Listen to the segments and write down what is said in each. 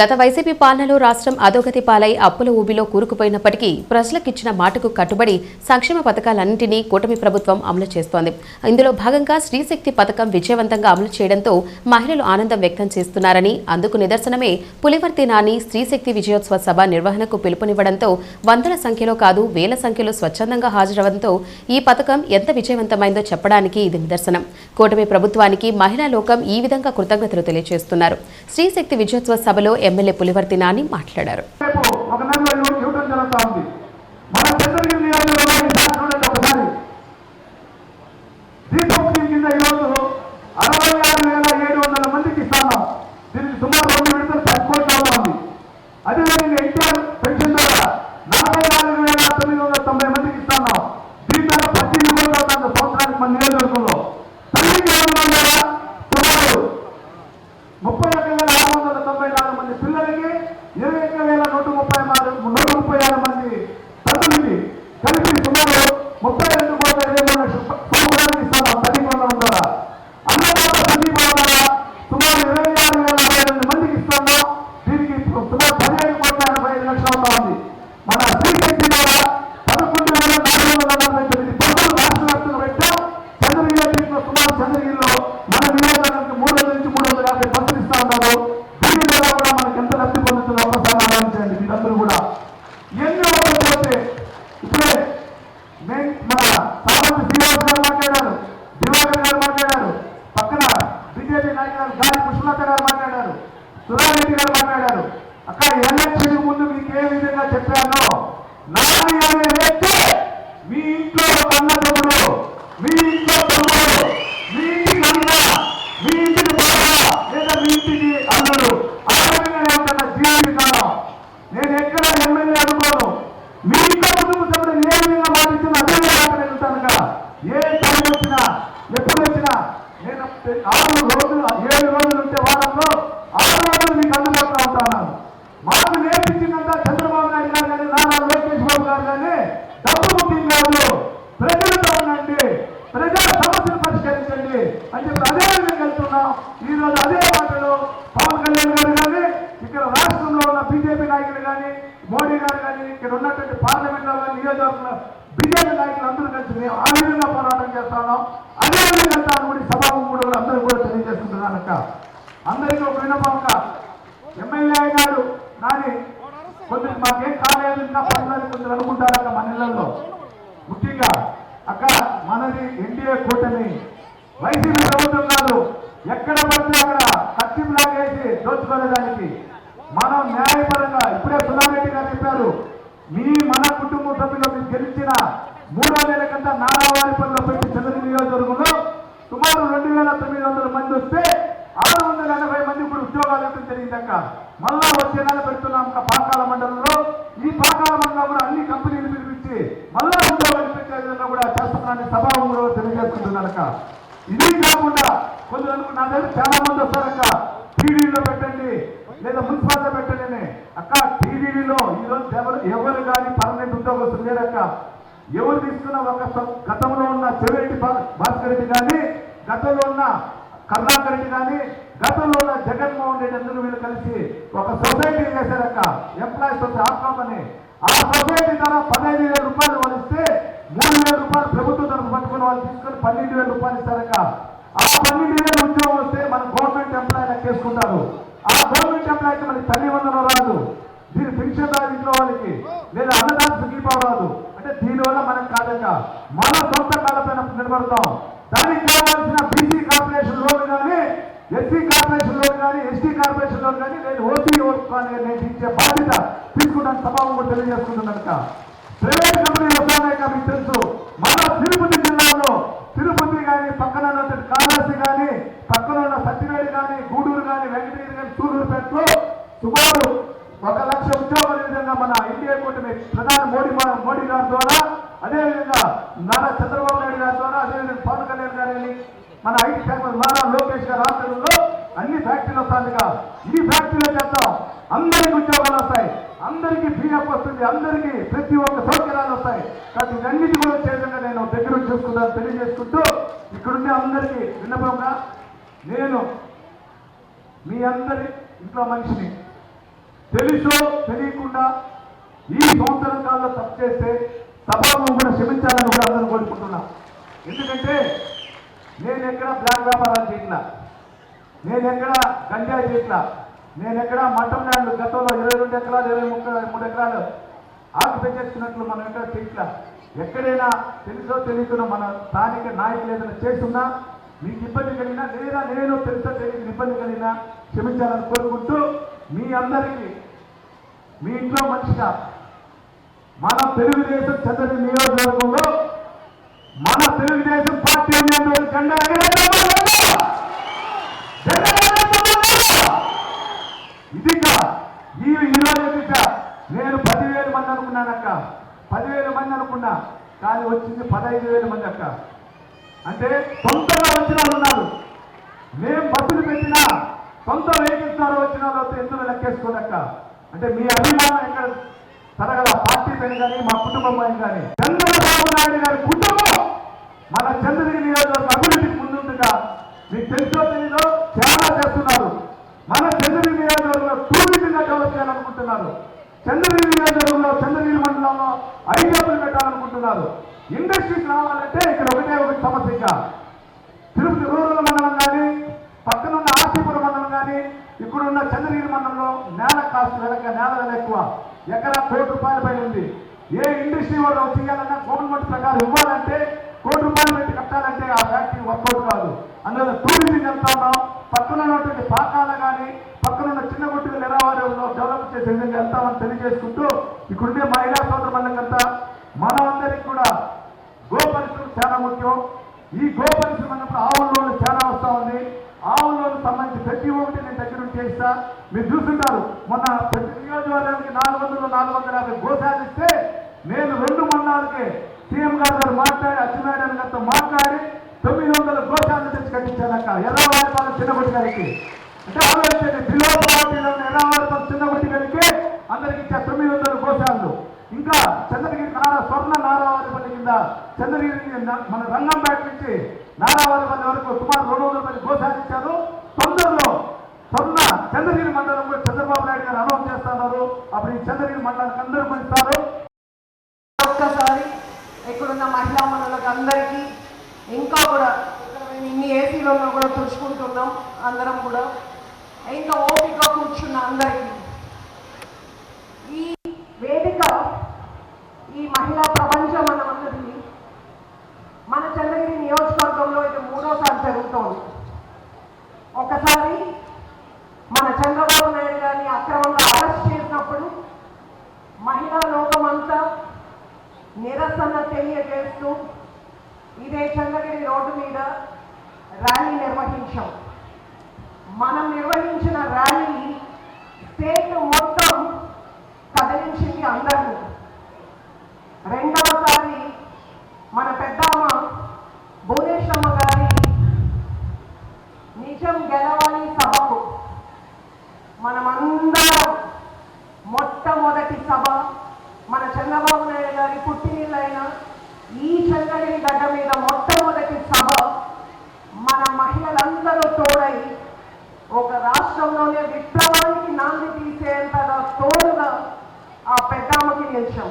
గత వైసీపీ పాలనలో రాష్ట్రం అధోగతి పాలై అప్పుల ఊబిలో కూరుకుపోయినప్పటికీ ప్రజలకిచ్చిన మాటకు కట్టుబడి సంక్షేమ పథకాలన్నింటినీ కూటమి ప్రభుత్వం అమలు చేస్తోంది. ఇందులో భాగంగా స్త్రీశక్తి పథకం విజయవంతంగా అమలు చేయడంతో మహిళలు ఆనందం వ్యక్తం చేస్తున్నారని అందుకు నిదర్శనమే పులివర్తి నాని స్త్రీశక్తి విజయోత్సవ సభ నిర్వహణకు పిలుపునివ్వడంతో వందల సంఖ్యలో కాదు వేల సంఖ్యలో స్వచ్ఛందంగా హాజరవడంతో ఈ పథకం ఎంత విజయవంతమైందో చెప్పడానికి ఇది నిదర్శనం. కూటమి ప్రభుత్వానికి మహిళా లోకం ఈ విధంగా కృతజ్ఞతలు తెలియజేస్తున్నారు. స్త్రీశక్తి విజయోత్సవ సభలో ఎమ్మెల్యే పులివర్తి నాని మాట్లాడారు. రేపు మందికి ఇస్తాను ఇవ్వ- ఇవ్వడం జరుగుతూ సంవత్సరానికి మన చంద్రగిరి నియోజకవర్గంలో ఈసారి చూడండి ఒకసారి దీపం స్కీమ్ కింద ఈరోజు అరవై ఆరు వేల ఏడు వందల మందికి ఇస్తాను దీనికి సుమారు రెండు విడతలు పది కోట్ల ఉంది అదేవిధంగా ఎన్టీఆర్ పెన్షన్ ద్వారా నలభై నాలుగు వేల తొమ్మిది వందల తొంభై మందికి ఇస్తాను దీని ద్వారా పద్దెనిమిది కోట్ల అవుతుంది సంవత్సరానికి మన నియోజకవర్గంలో తల్లికి వందనం ద్వారా సుమారు ముప్పై ఒక్క వేల ఆరు వందల తొంభై నాలుగు మంది పిల్లలకి ఇరవై ఒక్క వేల నూట ముప్పై ఆరు నూట ముప్పై ఆరు మంది తల్లులకి కలిపి సుమారు ముప్పై రెండు కోట్ల ఇరవై మూడు లక్షల సంవత్సరానికి ఇస్తాము తల్లి వందనం ద్వారా అన్నదాత సందీపం ద్వారా సుమారు ఇరవై ఆరు వేల అరవై ఎనిమిది మందికి ఇస్తాము దీనికి సుమారు పదిహేడు కోట్ల ఎనభై ఐదు లక్షలు అవుతా ఉంది మన శ్రీశక్తి ద్వారా పదకొండు వేల నాలుగు వందల నలభై తొమ్మిది పనులు రాష్ట్ర వ్యాప్తంగా పెట్టాం చంద్రగిరిలో దీంట్లో సుమారు చంద్రగిరిలో మన నియోజకవర్గానికి మూడు వందల నుంచి మూడు వందల యాభై బస్సులు ఇస్తా ఉన్నారు దీని ద్వారా కూడా మనకి ఎంత లబ్ధి పొందుతుందో ఒకసారి ఆలోచించండి మీరందరూ కూడా ఎన్ని పోతే ఇప్పుడే మెయిన్ మన సామంత శ్రీనివాస్ గారు మాట్లాడారు దివాకర్ గారు మాట్లాడారు పక్కన బీజేపీ నాయకులు గాలి పుష్పలత గారు మాట్లాడారు రెడ్డి గారు మాట్లాడారు అక్క ఎలక్షన్ ముందు మీకు ఏ విధంగా చెప్పానో నాని అనే వ్యక్తి మీ ఇంట్లో ఒక అన్నదమ్ముడు మీ ఇంట్లో తమ్ముడు మీ ఇంటికి అన్న మీ ఇంటికి బాబా లేదా మీ ఇంటికి అల్లుడు ఆ విధంగానే ఉంటున్న జీవితాను నేను ఎక్కడ ఎమ్మెల్యే అనుకోను. మీ ఇంట్లో కుటుంబ సభ్యులు ఏ విధంగా మాటించిన అదే విధంగా నేను కదా ఏ టైం వచ్చినా ఎప్పుడు వచ్చినా నేను ఆరు రోజులు ఏడు రోజులు ఉంటే వారంలో ఆరు రోజులు మీకు అందుబాటులో ఉంటాను మాకు నేర్పించినంత చంద్రబాబు నాయుడు గారు కానీ నారా లోకేష్ బాబు గారు కానీ డబ్బు ముఖ్యం కాదు ప్రజలతో ఉండండి ప్రజా సమస్యలు పరిష్కరించండి అని చెప్పి అదే విధంగా వెళ్తున్నాం ఈ రోజు అదే మాటలు పవన్ కళ్యాణ్ గారు కానీ ఇక్కడ రాష్ట్రంలో ఉన్న బీజేపీ నాయకులు కానీ మోడీ గారు కానీ ఇక్కడ ఉన్నటువంటి పార్లమెంట్లో కానీ నియోజకవర్గంలో బీజేపీ నాయకులు అందరూ కలిసి మేము ఆ విధంగా పోరాటం చేస్తున్నాం అదే విధంగా కూడా సభాము కూడా అందరూ కూడా తెలియజేసుకుంటున్నాను అందరికీ ఒక విన్నపం ఎమ్మెల్యే గారు నాని కొంచెం మాకేం కాలేదు ఇంకా పనులని కొంచెం అనుకుంటారక్క మన ఇళ్ళలో ముఖ్యంగా అక్క మనది ఎన్డీఏ కూటమి. వైసీపీ ప్రభుత్వం కాదు ఎక్కడ పడితే అక్కడ కత్తిం లాగేసి దోచుకోలేదానికి. మనం న్యాయపరంగా ఇప్పుడే సుధారెడ్డి గారు చెప్పారు మీ మన కుటుంబ సభ్యులు గెలిచిన మూడో వేల కంటే నారావారిపల్లిలో పెట్టి చంద్రగిరి నియోజకవర్గంలో సుమారు రెండు వేల తొమ్మిది వందల మంది వస్తే ఆరు వందల ఎనభై మంది ఇప్పుడు ఉద్యోగాలు ఇవ్వడం జరిగిందక్క మళ్ళా వచ్చే నెల పెడుతున్నాం ఒక పాకాల మండలంలో. ఈ పాకాల మండలం కూడా అన్ని కంపెనీలు పిలిపించి మళ్ళా ఉద్యోగాలు పెట్టే విధంగా కూడా చేస్తున్నానని సభాములో తెలియజేసుకుంటున్నానక్క ఇది కాకుండా కొందరు అనుకు నా దగ్గర చాలా మంది వస్తారక్క టీడీలో పెట్టండి లేదా మున్సిపాలిటీ పెట్టండి అని. అక్క టీడీలో ఈరోజు ఎవరు ఎవరు కానీ పర్మనెంట్ ఉద్యోగస్తులు లేరక్క. ఎవరు తీసుకున్న ఒక గతంలో ఉన్న చెవిరెడ్డి భాస్కర్ రెడ్డి కానీ గతంలో ఉన్న కరుణాకర్ రెడ్డి కానీ గతంలో ఉన్న జగన్మోహన్ రెడ్డి అందరూ వీళ్ళు కలిసి ఒక సొసైటీ చేశారక్క. ఎంప్లాయీస్ వచ్చి ఆప్కామ్ ఆ సొసైటీ ధర పదహైదు వేల రూపాయలు వాళ్ళు ఇస్తే మూడు వేల రూపాయలు ప్రభుత్వం తరఫు పట్టుకుని వాళ్ళు తీసుకొని పన్నెండు వేల రూపాయలు ఇస్తారక్క. ఆ పన్నెండు వేల ఉద్యోగం వస్తే మన గవర్నమెంట్ ఎంప్లాయీ లెక్కేసుకుంటారు. ఆ గవర్నమెంట్ ఎంప్లాయీకి మనకి తల్లి వందనం రాదు. దీని పెన్షన్ రాదు ఇంట్లో వాళ్ళకి లేదా అన్నదాన సుఖీపావు రాదు అంటే దీనివల్ల మనకు కాదక మన సొంత కాళ్ళపైన నిలబడతాం. దానికి కావాల్సిన బీసీ కార్పొరేషన్ లోన్ కానీ ఎస్సీ కార్పొరేషన్ లోన్ కానీ ఎస్టీ కార్పొరేషన్ లోన్ కానీ నేను ఓసీ కానీ నేను ఇచ్చే బాధ్యత తీసుకుంటాను సభావం కూడా తెలియజేసుకుంటున్నాను ప్రైవేట్ కంపెనీలు వస్తున్నాయి మీకు తెలుసు మన తిరుపతి జిల్లాలో తిరుపతి కానీ పక్కన ఉన్నటువంటి కాళహస్తి కానీ పక్కన ఉన్న సత్యవేడి కానీ గూడూరు కానీ వెంకటగిరి కానీ సూలూరుపేటలో సుమారు ఒక లక్ష ఉద్యోగాల విధంగా మన ఇండియా కూటమి ప్రధాని మోడీ మా- మోడీ గారి ద్వారా అదేవిధంగా నారా చంద్రబాబు నాయుడు గారి ద్వారా అదేవిధంగా పవన్ కళ్యాణ్ గారిని మన ఐటీ శాఖ నారా లోకేష్ గారి ఆధ్వర్యంలో అన్ని ఫ్యాక్టరీలు వస్తాయిగా ఈ ఫ్యాక్టరీలో చేద్దాం అందరికి ఉద్యోగాలు వస్తాయి అందరికీ ఫ్రీఅప్ వస్తుంది అందరికీ ప్రతి ఒక్క సౌకర్యాలు వస్తాయి. కాబట్టి ఇవన్నిటి కూడా వచ్చే విధంగా నేను దగ్గర నుంచి చూసుకుంటాను తెలియజేసుకుంటూ ఇక్కడుండే అందరికీ విన్నపంగా నేను మీ అందరి ఇంట్లో మనిషిని తెలుసో తెలియకుండా ఈ సంవత్సరం కాలంలో తప్పు చేస్తే సభను కూడా క్షమించాలని కూడా అందరూ కోరుకుంటున్నా. ఎందుకంటే నేను ఎక్కడ బ్లాక్ వ్యాపారాలు చేయట్లా నేను ఎక్కడ గంజాయి చేయట్లా నేను ఎక్కడ మఠం ల్యాండ్లు గతంలో ఇరవై రెండు ఎకరాలు ఇరవై ముక్క మూడు ఎకరాలు ఆక్యుపై చేసుకున్నట్లు మనం ఎక్కడ చేయట్లా? ఎక్కడైనా తెలుసో తెలియకుండా మన స్థానిక నాయకులు ఏదైనా చేస్తున్నా మీకు ఇబ్బంది కలిగినా లేదా నేను తెలుసో తెలియని ఇబ్బంది కలిగినా క్షమించాలని కోరుకుంటూ మీ అందరికీ మీ ఇంట్లో మంచిగా మన తెలుగుదేశం చంద్రని నియోజకవర్గంలో మన తెలుగుదేశం పార్టీ ఉన్నందుకు జెండా ఎగరేద్దామా లేదా? జెండా ఎగరేద్దామా లేదా? ఇదిగా ఈ ఈరోజు ఇదిక నేను పదివేల మంది అనుకున్నానక్క పదివేల మంది అనుకున్నా కానీ వచ్చింది పదహైదు వేల మంది అక్క. అంటే సొంతంగా వచ్చిన వాళ్ళు ఉన్నారు. మేము బస్సులు పెట్టినా సొంత వెహికల్స్ ద్వారా వచ్చిన వాళ్ళు ఎందుకు లెక్కేసుకోదక్క అంటే మీ అభిమానం ఎక్కడ తరగల పార్టీ పైన కానీ మా కుటుంబం పైన కానీ. చంద్రబాబు నాయుడు గారి కుటుంబం మన చంద్రగిరి నియోజకవర్గ అభివృద్ధికి ముందుగా మీకు తెలుసో తెలీదో చాలా చేస్తున్నారు. మన చంద్రగిరి నియోజకవర్గంలో టూరిజంగా డెవలప్ చేయాలనుకుంటున్నారు. చంద్రగిరి నియోజకవర్గంలో చంద్రగిరి మండలంలో ఐదేపులు పెట్టాలనుకుంటున్నారు. ఇండస్ట్రీస్ రావాలంటే ఇక్కడ ఒకటే ఒకటి సమస్య ఇంకా తిరుపతి రూరల్ మండలం కానీ పక్కన ఉన్న ఆర్సీపురం మండలం కానీ ఇప్పుడున్న చంద్రగిరి మండలంలో నేల కాస్ట్ వెనక నేల వెల ఎక్కువ. ఎకరా కోటి రూపాయల పైన ఉంది ఏ ఇండస్ట్రీ వాళ్ళు చేయాలన్నా గవర్నమెంట్ ప్రకారం ఇవ్వాలంటే కోటి రూపాయలు పెట్టి కట్టాలంటే ఆ ఫ్యాక్టరీ వర్కౌట్ కాదు. అందువల్ల టూరిజం ఎంత ఉన్నాం. పక్కన ఉన్నటువంటి పాకాల కానీ పక్కన ఉన్న చిన్న గుట్టులు ఎరావారిలో డెవలప్ చేసే విధంగా వెళ్తామని తెలియజేసుకుంటూ ఇక్కడుండే మహిళా సోదర మండలంతా మనమందరికి కూడా గో పరిశ్రమ చాలా ముఖ్యం. ఈ గో పరిశ్రమ అన్నప్పుడు ఆవుల్లోనూ చాలా వస్తూ ఉంది. ఆవుల్లోనూ సంబంధించి ప్రతి ఒక్కటి నేను దగ్గర చేస్తా. మీరు చూస్తుంటారు మొన్న ప్రతి నియోజకవర్గానికి నాలుగు వందలు నాలుగు వందల యాభై గోశాలు ఇస్తే నేను రెండు మండలాలకే సీఎం గారు గారు మాట్లాడి అచ్చెన్నాయుడు గారితో మాట్లాడి తొమ్మిది వందల గోశాలను తెచ్చి కట్టించానక్క. ఎర్రవారిపాలెం చిన్నప్పటి గారికి అంటే ఆలోచించండి బిలో పార్టీలో ఎర్రవారిపాలెం చిన్నగుడి గారికి అందరికి ఇచ్చే తొమ్మిది వందల కోశాలు. ఇంకా చంద్రగిరి నారా స్వర్ణ నారావారిపల్లి కింద చంద్రగిరి మన రంగంపేట నుంచి నారావారిపల్లి వరకు సుమారు రెండు వందల మంది గోసాగించారు తొందరలో స్వర్ణ చంద్రగిరి మండలం కూడా చంద్రబాబు నాయుడు గారు అనౌన్స్ చేస్తున్నారు అప్పుడు ఈ చంద్రగిరి మండలానికి అందరూ పిలుస్తారు ఒక్కసారి ఇక్కడున్న మహిళా మనులకు అందరికీ ఇంకా కూడా ఇక్కడ మేము ఇన్ని ఏసీలో ఉన్నా కూడా తుడుచుకుంటున్నాం అందరం కూడా ఇంకా ఓపిక కూర్చున్న అందరికీ ఈ వేదిక ఈ మహిళా ప్రపంచం మనం అన్నది మన చంద్రగిరి నియోజకవర్గంలో ఇది మూడోసారి జరుగుతోంది. ఒకసారి మన చంద్రబాబు నాయుడు గారిని అక్రమంగా అరెస్ట్ చేసినప్పుడు మహిళా లోకమంతా నిరసన తెలియజేస్తూ ఇదే చంద్రగిరి రోడ్డు మీద ర్యాలీ నిర్వహించాం. మనం నిర్వహించిన ర్యాలీ స్టేట్ మొత్తం కదిలించింది అందరినీ రెండవసారి మన పెద్దమ్మ భువనేశ్వరమ్మ గారి నిజం గెలవాలి సభకు మనమందరం మొట్టమొదటి సభ మన చంద్రబాబు నాయుడు గారి పుట్టినిల్లైన ఈ చంద్రగిరి గడ్డ మీద మొట్టమొదటి సభ మన మహిళలందరూ తోడై ఒక రాష్ట్రంలోనే విప్లవానికి నాంది తీసేంతగా తోడుగా ఆ పెద్దామకి నిలిచాం.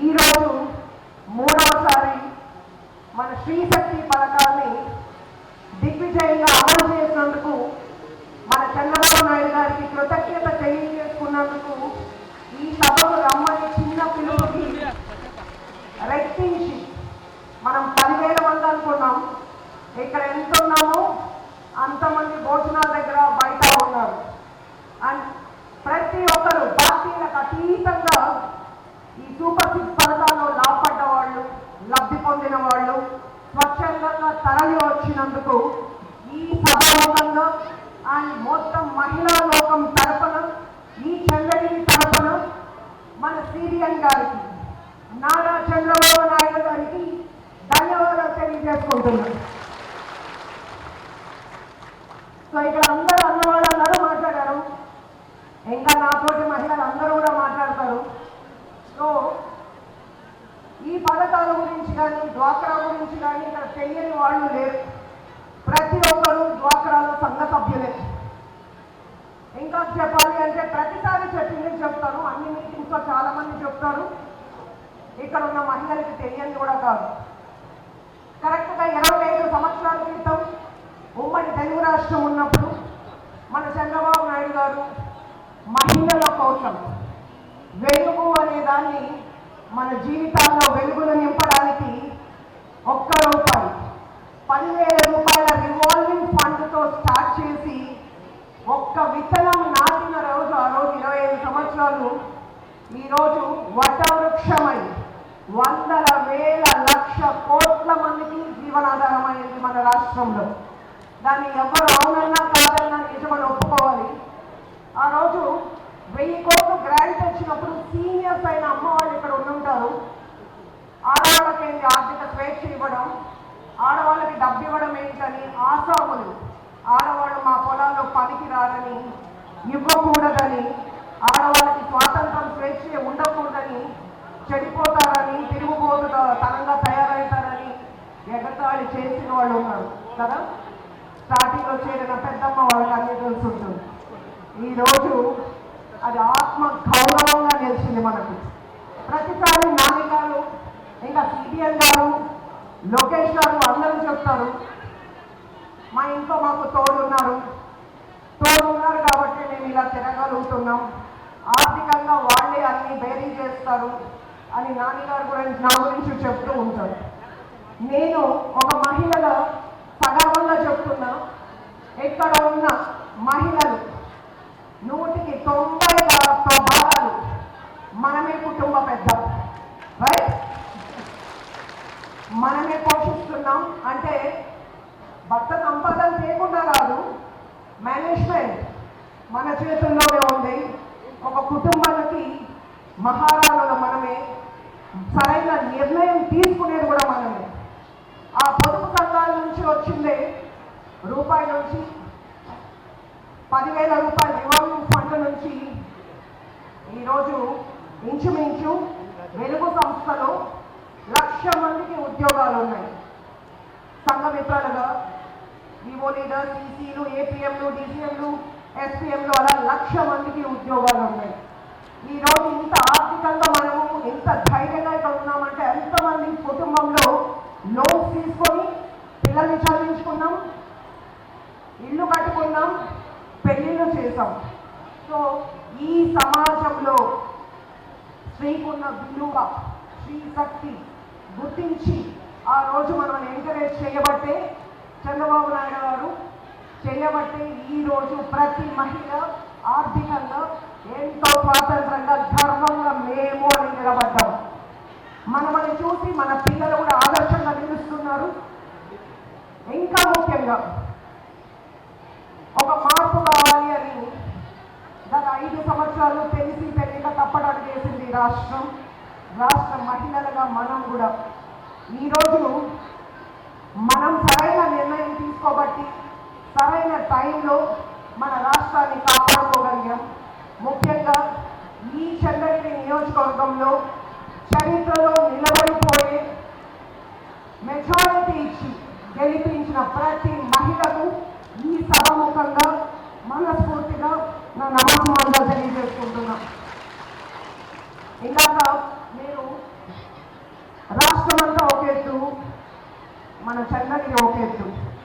ఈరోజు మూడవసారి మన శ్రీశక్తి పథకాన్ని దిగ్విజయంగా అమలు చేసినందుకు మన చంద్రబాబు నాయుడు గారికి కృతజ్ఞత తెలియజేసుకున్నందుకు ఈ సభకు రమ్మని చిన్న పిలుపుకి రెట్టించి మనం పదివేల మంది అనుకున్నాం. ఇక్కడ ఎంత ఉన్నామో అంతమంది భోజనాలు దగ్గర బయట ఉన్నారు అండ్ ప్రతి ఒక్కరు పార్టీలకు అతీతంగా ఈ సూపర్ సిక్స్ పథకాల్లో లాభపడ్డ వాళ్ళు లబ్ధి పొందిన వాళ్ళు స్వచ్ఛందంగా తరలి వచ్చినందుకు ఈ సభాముఖంగా అండ్ మొత్తం మహిళా లోకం తరపున ఈ చంద్రగిరి తరపున మన సిబిఎన్ గారికి నారా చంద్రబాబు నాయుడు గారికి ధన్యవాదాలు తెలియజేసుకుంటున్నాను. సో ఇక్కడ అందరూ అన్నవాళ్ళు అందరూ మాట్లాడారు. ఇంకా నాతోటి మహిళలు అందరూ కూడా మాట్లాడతారు. సో ఈ పథకాల గురించి కానీ డ్వాక్రా గురించి కానీ ఇక్కడ తెలియని వాళ్ళు లేరు. ప్రతి ఒక్కరూ డ్వాక్రాలో సంఘ సభ్యులే. ఇంకా చెప్పాలి అంటే ప్రతిసారి మంది చెప్తారు. ఇక్కడ ఉన్న మహిళలకి తెలియని కూడా కాదు. కరెక్ట్గా ఇరవై ఐదు సంవత్సరాల క్రితం ఉమ్మడి తెలుగు రాష్ట్రం ఉన్నప్పుడు మన చంద్రబాబు నాయుడు గారు మహిళల కోసం వెలుగు అనే దాన్ని మన జీవితాల్లో వెలుగును నింపడానికి ఒక్క రూపాయి పదివేల రూపాయల రివాల్వింగ్ ఫండ్తో స్టార్ట్ చేసి ఒక్క విత్తనం నాటిన రోజు ఆ రోజు ఇరవై ఐదు సంవత్సరాలు ఈరోజు వటవృక్షమై వందల వేల లక్ష కోట్ల మందికి జీవనాధారమైంది మన రాష్ట్రంలో. దాన్ని ఎవరు అవునన్నా కాదన్నా నిజమని ఒప్పుకోవాలి. ఆ రోజు వెయ్యి కోట్లు గ్రాంట్ వచ్చినప్పుడు సీనియర్స్ అయిన అమ్మ వాళ్ళు ఇక్కడ ఉండుంటారు. ఆడవాళ్ళకి ఏంటి ఆర్థిక స్వేచ్ఛ ఇవ్వడం ఆడవాళ్ళకి డబ్బు ఇవ్వడం ఏంటని ఆసాములు ఆడవాళ్ళు మా పొలాల్లో పనికి రారని ఇవ్వకూడదని ఆడవాళ్ళకి స్వాతంత్రం స్వేచ్ఛ ఉండకూడదని చెడిపోతారని తిరుగుబోతు తనంగా తయారవుతారని ఎగతాళి చేసిన వాళ్ళు ఉన్నారు. కదా? స్టార్టింగ్లో చేరిన పెద్దమ్మ వాళ్ళకి అన్ని తెలిసి. ఉంటుంది ఈరోజు అది ఆత్మ గౌరవంగా నిలిచింది మనకు. ప్రతిసారి నాని గారు ఇంకా సిబిఎన్ గారు లోకేష్ గారు అందరూ చెప్తారు మా ఇంట్లో మాకు తోడున్నారు. తోడున్నారు కాబట్టి మేము ఇలా తిరగలుగుతున్నాం. ఆర్థికంగా వాళ్ళే అన్ని బేరీ చేస్తారు. అని నాన్నగారు గురించి నా గురించి చెప్తూ ఉంటారు. నేను ఒక మహిళగా సగర్వంగా చెప్తున్నా ఇక్కడ ఉన్న మహిళలు నూటికి తొంభై భాగాలు మనమే కుటుంబ పెద్ద రైట్ మనమే పోషిస్తున్నాం అంటే భర్త సంపాదన చేయకుండా కాదు మేనేజ్మెంట్ మన చేతుల్లోనే ఉంది. ఒక కుటుంబానికి మహారాజు సరైన నిర్ణయం తీసుకునేది కూడా మనమే. ఆ పొదుపు సంఘాల నుంచి వచ్చిందే రూపాయి నుంచి పదివేల రూపాయల రివాల్వింగ్ ఫండ్ నుంచి ఈరోజు ఇంచుమించు వెలుగు సంస్థలో లక్ష మందికి ఉద్యోగాలు ఉన్నాయి. సంఘ మిత్రాలుగా వివో లీడర్ టీసీలు ఏపీఎంలు డీసీఎంలు ఎస్పీఎంలు అలా లక్ష మందికి ఉద్యోగాలు ఉన్నాయి. ఈ రోజు ఇంత ఆర్థికంగా మనము ఎంత ధైర్యంగా ఇక్కడ ఉన్నామంటే ఎంతమంది కుటుంబంలో లోన్స్ తీసుకొని పిల్లల్ని చదివించుకున్నాం ఇల్లు కట్టుకున్నాం పెళ్ళిళ్ళు చేసాం సో ఈ సమాజంలో స్త్రీకున్న విలువ స్త్రీ శక్తి గుర్తించి ఆ రోజు మనం ఎంకరేజ్ చేయబట్టే చంద్రబాబు నాయుడు గారు చేయబట్టే ఈ రోజు ప్రతి మహిళ ఆర్థికంగా ఎంతో స్వాతంత్రంగా గర్వంగా మేము అని నిలబడ్డాం. మనమని చూసి మన పిల్లలు కూడా ఆదర్శంగా నిలుస్తున్నారు. ఇంకా ముఖ్యంగా ఒక మార్పు కావాలి అని గత ఐదు సంవత్సరాలు తెలిసి తెలియక తప్పడం చేసింది రాష్ట్రం. రాష్ట్ర మహిళలుగా మనం కూడా ఈరోజు మనం సరైన నిర్ణయం తీసుకోబట్టి సరైన టైంలో మన రాష్ట్రాన్ని కాపాడుకోగలిగాం ముఖ్యంగా ఈ చంద్రగిరి నియోజకవర్గంలో చరిత్రలో నిలబడిపోయే మెజారిటీ ఇచ్చి గెలిపించిన ప్రతి మహిళకు ఈ సభముఖంగా మనస్ఫూర్తిగా నా నమస్కారాలు తెలియజేసుకుంటున్నా. ఇందాక మీరు రాష్ట్రమంతా ఒక ఎత్తు మన చంద్రగిరి ఒక ఎత్తు.